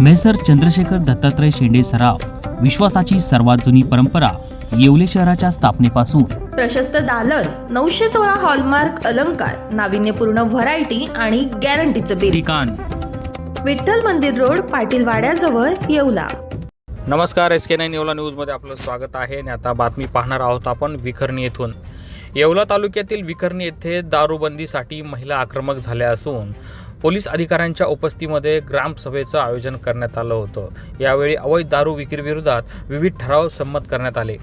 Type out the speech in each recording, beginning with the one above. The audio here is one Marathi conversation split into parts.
मेसर चंद्रशेखर दत्तात्रय शेंडे सराव विश्वासाची सर्वात जुनी परंपरा येवले शहराच्या स्थापनेपासून. प्रशस्त दालन नऊशे सोळा हॉलमार्क अलंकार नाविन्यपूर्ण व्हरायटी आणि गॅरंटीचं बिल ठिकाण. विठ्ठल मंदिर रोड पाटील वाड्याजवळ येवला. नमस्कार एस के नाईन येवला न्यूजमध्ये आपलं स्वागत आहे आणि आता बातमी पाहणार आहोत आपण विखर्णी येथून. येवला तालुक्यातील विकर्णी येथे दारूबंदीसाठी महिला आक्रमक झाल्या असून पोलीस अधिकाऱ्यांच्या उपस्थितीमध्ये ग्रामसभेचं आयोजन करण्यात आलं होतं. यावेळी अवैध दारू विक्रीविरोधात विविध ठराव संमत करण्यात आले.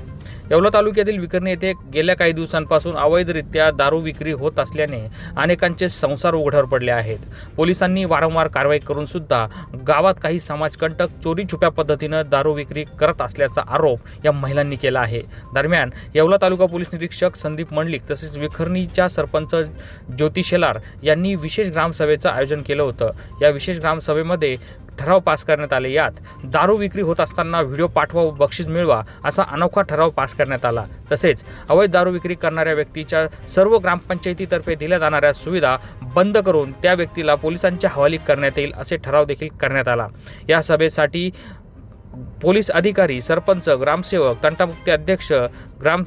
येवला तालुक्यातील विखर्णी येथे गेल्या काही दिवसांपासून अवैधरित्या दारू विक्री होत असल्याने अनेकांचे संसार उघड्यावर पडले आहेत. पोलिसांनी वारंवार कारवाई करून सुद्धा गावात काही समाजकंटक चोरी छुप्या पद्धतीनं दारू विक्री करत असल्याचा आरोप या महिलांनी केला आहे. दरम्यान येवला तालुका पोलीस निरीक्षक संदीप मंडलिक तसेच विखर्णीच्या सरपंच ज्योती शेलार यांनी विशेष ग्रामसभेचं आयोजन केलं होतं. या विशेष ग्रामसभेमध्ये ठराव पास करण्यात आले. यात दारू विक्री होत असताना व्हिडिओ पाठवा व बक्षीस मिळवा असा अनोखा ठराव पास करण्यात आला. तसेच अवैध दारू विक्री करणाऱ्या व्यक्तीच्या सर्व ग्रामपंचायतीतर्फे दिल्या जाणाऱ्या सुविधा बंद करून त्या व्यक्तीला पोलिसांच्या हवाली करण्यात येईल असे ठराव देखील करण्यात आला. या सभेसाठी पोलीस अधिकारी सरपंच ग्रामसेवक तंटामुक्ती अध्यक्ष ग्राम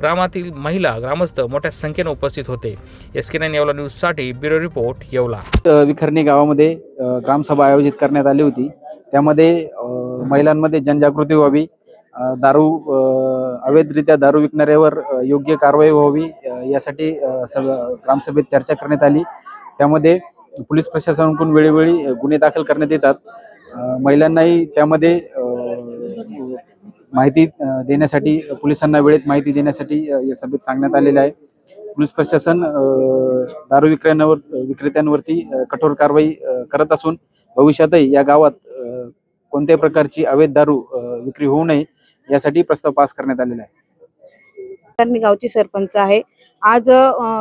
ग्रामातील महिला ग्रामस्थ मोठ्या संख्येने उपस्थित होते. एस के नाईन येवला न्यूजसाठी ब्युरो रिपोर्ट येवला. विखरणी गावामध्ये ग्रामसभा आयोजित करण्यात आली होती. त्यामध्ये महिलांमध्ये जनजागृती व्हावी दारू अवैधरित्या दारू विकणाऱ्यावर योग्य कारवाई व्हावी यासाठी सग- ग्रामसभेत चर्चा करण्यात आली. त्यामध्ये पोलीस प्रशासनाकडून वेळोवेळी गुन्हे दाखल करण्यात येतात. महिलांनाही त्यामध्ये माहिती देण्यासाठी पोलिसांना वेळेत माहिती देण्यासाठी या सभेत सांगण्यात आलेलं आहे. पोलीस प्रशासन दारू विक्रेत्यांवर विक्रेत्यांवरती कठोर कारवाई करत असून भविष्यातही या गावात कोणत्याही प्रकारची अवैध दारू विक्री होऊ नये यासाठी प्रस्ताव पास करण्यात आलेला आहे. मी गावची सरपंच आहे. आज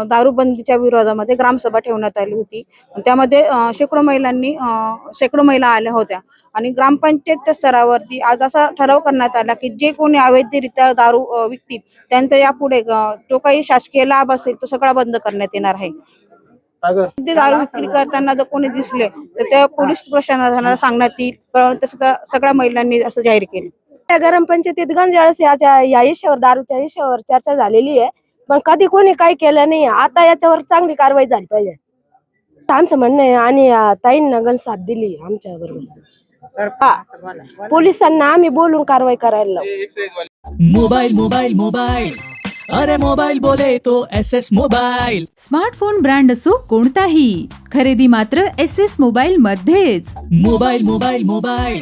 दारूबंदीच्या विरोधामध्ये ग्रामसभा ठेवण्यात आली होती. त्यामध्ये शेकडो महिलांनी शेकडो महिला आल्या होत्या. आणि ग्रामपंचायत स्तरावरती आज असा ठराव करण्यात आला की जे कोणी अवैधरित्या दारू विकतील त्यांचा यापुढे जो काही शासकीय लाभ असेल तो सगळा बंद करण्यात येणार आहे. ते दारू विक्री करताना जर कोणी दिसले तर त्या पोलीस प्रशासनाला सांगण्यात येईल. तसं सगळ्या महिलांनी असं जाहीर केलं. त्या ग्रामपंचायतीत गंज वेळेस याच्या या विषयावर दारूच्या विषयावर चर्चा झालेली आहे. पण कधी कोणी काही केलं नाही. आता याच्यावर चांगली कारवाई झाली पाहिजे. आमचं म्हणणं आहे आणि ताईंना गंज साथ दिली आमच्या बरोबर. पोलिसांना आम्ही बोलून कारवाई करायला लावू. मोबाइल मोबाइल मोबाइल अरे मोबाइल बोले तो S S mobile smartphone brand असो कोणताही. खरेदी मात्र एस एस मोबाईल मध्येच मोबाइल मोबाइल मोबाइल